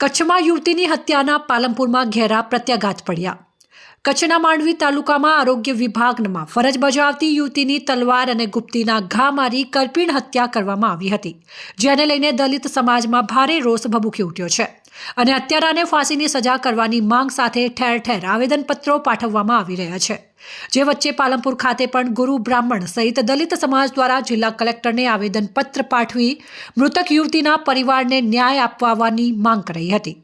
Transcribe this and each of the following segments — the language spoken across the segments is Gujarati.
કચ્છમાં યુવતીની હત્યાના પાલનપુરમાં ઘેરા પ્રત્યાઘાત પડ્યા. કચ્છના માંડવી તાલુકામાં આરોગ્ય વિભાગમાં ફરજ બજાવતી યુવતીની તલવાર અને ગુપ્તીના ઘા મારી કરપીણ હત્યા કરવામાં આવી હતી, જેને લઈને દલિત સમાજમાં ભારે રોષ ભભૂકી ઉઠ્યો છે. અને હત્યારાને ફાંસીની સજા કરવાની માંગ સાથે ઠેર ઠેર આવેદનપત્રો પાઠવવામાં આવી રહ્યા છે. જે વચ્ચે પાલનપુર ખાતે પણ ગુરુ બ્રાહ્મણ સહિત દલિત સમાજ દ્વારા જિલ્લા કલેક્ટરને આવેદનપત્ર પાઠવી મૃતક યુવતીના પરિવારને ન્યાય આપવાની માંગ કરી હતી.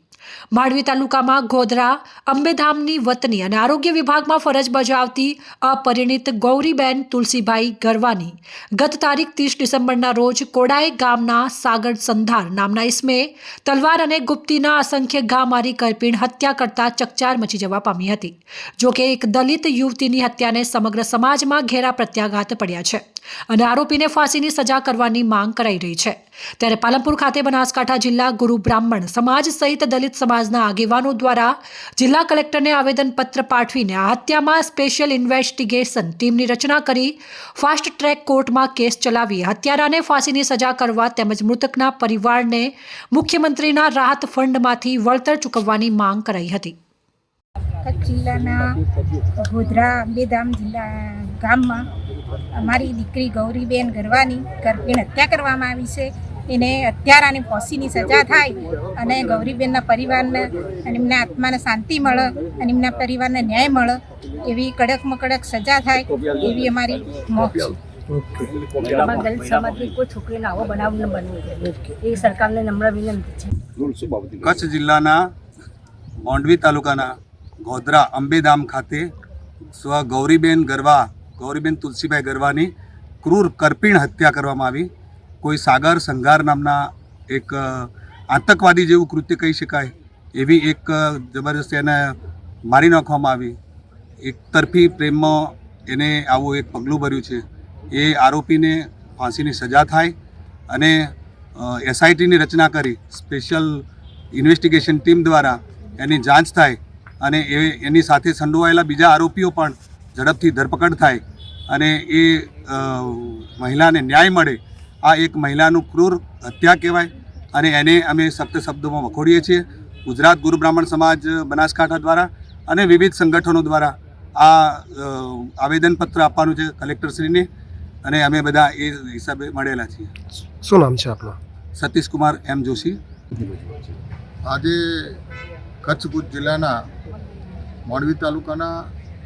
માંડવી તાલુકામાં ગોધરા, અંબેધામની વતની અને આરોગ્ય વિભાગમાં ફરજ બજાવતી અપરિણિત ગૌરીબેન તુલસીભાઈ ગરવાની. ગત તારીખ ત્રીસ ડિસેમ્બરના રોજ કોડાઈ ગામના સાગર સંધાર નામના ઇસમે તલવાર અને ગુપ્તીના અસંખ્ય ઘા મારી કરપીણ હત્યા કરતા ચકચાર મચી જવા પામી હતી, જોકે એક દલિત યુવતીની હત્યાને સમગ્ર સમાજમાં ઘેરા પ્રત્યાઘાત પડ્યા છે. અને આરોપીને ફાંસીની સજા કરવાની માંગ કરાઈ રહી છે. ત્યારે પાલનપુર ખાતે બનાસકાંઠા જિલ્લા ગુરુ બ્રાહ્મણ સમાજ સહિત દલિત સમાજના આગેવાનો દ્વારા જિલ્લા કલેક્ટરને આવેદનપત્ર પાઠવીને આ હત્યામાં સ્પેશિયલ ઇન્વેસ્ટિગેશન ટીમની રચના કરી ફાસ્ટ ટ્રેક કોર્ટમાં કેસ ચલાવી હત્યારાને ફાંસીની સજા કરવા તેમજ મૃતકના પરિવારને મુખ્યમંત્રીના રાહત ફંડમાંથી વળતર ચૂકવવાની માંગ કરાઈ હતી. કચ્છ જિલ્લાના ગોધરા અંબેધામ જિલ્લા ગામમાં અમારી દીકરી ગૌરીબેન ગરવાની કરપીણ હત્યા કરવામાં આવી છે. એને હત્યારાને ફોસીની સજા થાય અને ગૌરીબેનના પરિવારને અને એમના આત્માને શાંતિ મળે અને એમના પરિવારને ન્યાય મળે એવી કડકમાં કડક સજા થાય એવી અમારી મોખ છે. અમારા દલિત સમાજની કોઈ છોકરીને આવો બનાવ ન બનવો જોઈએ. એ સરકારને નમ્ર વિનંતી છે. કચ્છ જિલ્લાના મોંડવી તાલુકાના ગોધરા અંબેધામ ખાતે સ્વ ગૌરીબેન ગરવા ગૌરીબેન તુલસીભાઈ ગરવાની ક્રૂર કરપીણ હત્યા કરવામાં આવી. કોઈ સાગર સંઘાર નામના એક આતંકવાદી જેવું કૃત્ય કહી શકાય એવી એક જબરજસ્તી એને મારી નાખવામાં આવી. એક તરફી પ્રેમમાં એને આવું એક પગલું ભર્યું છે. એ આરોપીને ફાંસીની સજા થાય અને એસઆઈટીની રચના કરી સ્પેશિયલ ઇન્વેસ્ટિગેશન ટીમ દ્વારા એની જાંચ થાય અને એ, એની સાથે સંડોવાયેલા બીજા આરોપીઓ પણ ઝડપથી ધરપકડ થાય અને એ મહિલાને ન્યાય મળે આ એક મહિલાનું ક્રૂર હત્યા કહેવાય અને એને અમે સખ્ત શબ્દોમાં વખોડીએ છીએ. ગુજરાત ગુરુ બ્રાહ્મણ સમાજ બનાસકાંઠા દ્વારા અને વિવિધ સંગઠનો દ્વારા આ આવેદનપત્ર આપવાનું છે કલેક્ટરશ્રીને અને અમે બધા એ હિસાબે મળેલા છીએ. શું નામ છે આપનું? સતીશકુમાર એમ જોશી. આજે કચ્છ ભુજ જિલ્લાના મોડવી તાલુકાના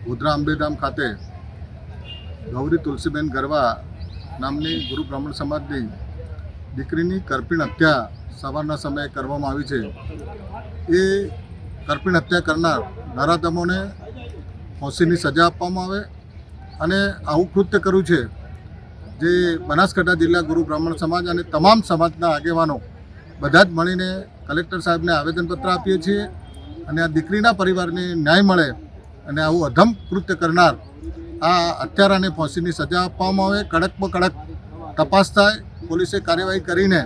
ગોધરા અંબેધામ ખાતે ગૌરી તુલસીબેન ગરવા નામની ગુરુ બ્રાહ્મણ સમાજની દીકરીની કરપીણ હત્યા સવારના સમયે કરવામાં આવી છે. એ કરપીણ હત્યા કરનાર નરાધમોને ફાંસીની સજા આપવામાં આવે અને આવું કૃત્ય કર્યું છે જે બનાસકાંઠા જિલ્લા ગુરુ બ્રાહ્મણ સમાજ અને તમામ સમાજના આગેવાનો બધા જ મળીને કલેક્ટર સાહેબને આવેદનપત્ર આપીએ છીએ અને આ દીકરીના પરિવારને ન્યાય મળે અને આવું અધમ કૃત્ય કરનાર આ હત્યારાને ફાંસીની સજા આપવામાં આવે, કડકમાં કડક તપાસ થાય, પોલીસે કાર્યવાહી કરીને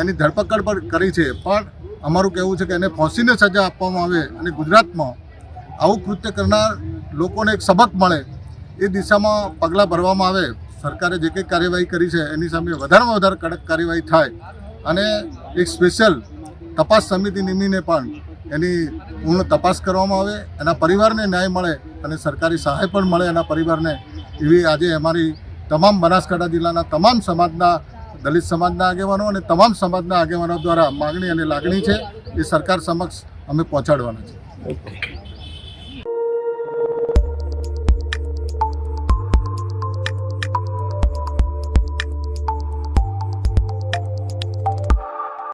એની ધરપકડ પણ કરી છે. પણ અમારું કહેવું છે કે એને ફાંસીને સજા આપવામાં આવે અને ગુજરાતમાં આવું કૃત્ય કરનાર લોકોને એક સબક મળે એ દિશામાં પગલાં ભરવામાં આવે. સરકારે જે કંઈ કાર્યવાહી કરી છે એની સામે વધારેમાં વધારે કડક કાર્યવાહી થાય. અને એક સ્પેશિયલ તપાસ સમિતિ નિમીને પણ એની પૂર્ણ તપાસ કરવામાં આવે, એના પરિવારને ન્યાય મળે અને સરકારી સહાય પણ મળે એના પરિવારને. એવી આજે અમારી તમામ બનાસકાંઠા જિલ્લાના તમામ સમાજના, દલિત સમાજના આગેવાનો અને તમામ સમાજના આગેવાનો દ્વારા માગણી અને લાગણી છે, એ સરકાર સમક્ષ અમે પહોંચાડવાના છે